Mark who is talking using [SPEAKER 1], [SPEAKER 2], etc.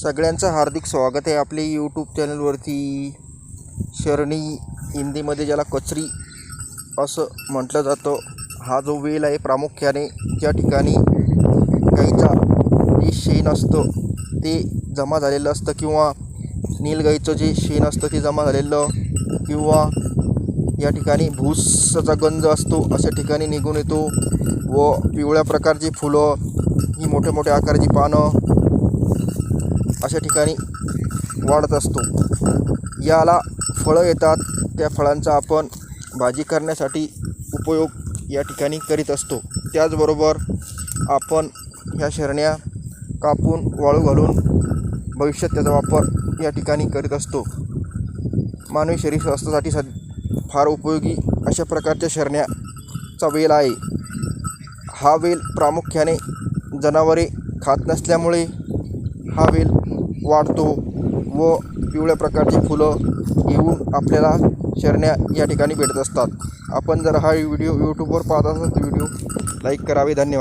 [SPEAKER 1] सगळ्यांचं हार्दिक स्वागत आहे आपले यूट्यूब चॅनलवरती शरणी हिंदीमध्ये ज्याला कचरी असं म्हटलं जातं हा जो वेल आहे प्रामुख्याने ज्या ठिकाणी गाईचा जे शेण असतं ते जमा झालेलं असतं किंवा नीलगाईचं जे शेण असतं ते जमा झालेलं किंवा या ठिकाणी भूसाचा गंज असतो अशा ठिकाणी निघून येतो व पिवळ्या प्रकारची फुलं ही मोठ्या मोठ्या आकाराची पानं अशा ठिकाणी वाढत असतो. याला फळं येतात. त्या फळांचा आपण भाजी करण्यासाठी उपयोग या ठिकाणी करीत असतो. त्याचबरोबर आपण ह्या शरण्या कापून वाळू घालून भविष्यात त्याचा वापर या ठिकाणी करीत असतो. मानवी शरीर स्वास्थ्यासाठी सद फार उपयोगी अशा प्रकारच्या शरण्याचा वेल आहे. हा वेल प्रामुख्याने जनावरे खात नसल्यामुळे हा वेल वाढतो व पिवळ्या प्रकारची फुलं येऊन आपल्याला शरण्या या ठिकाणी भेटत असतात. आपण जर हा व्हिडिओ यूट्यूबवर पाहत असाल तर व्हिडिओ लाईक करावे. धन्यवाद.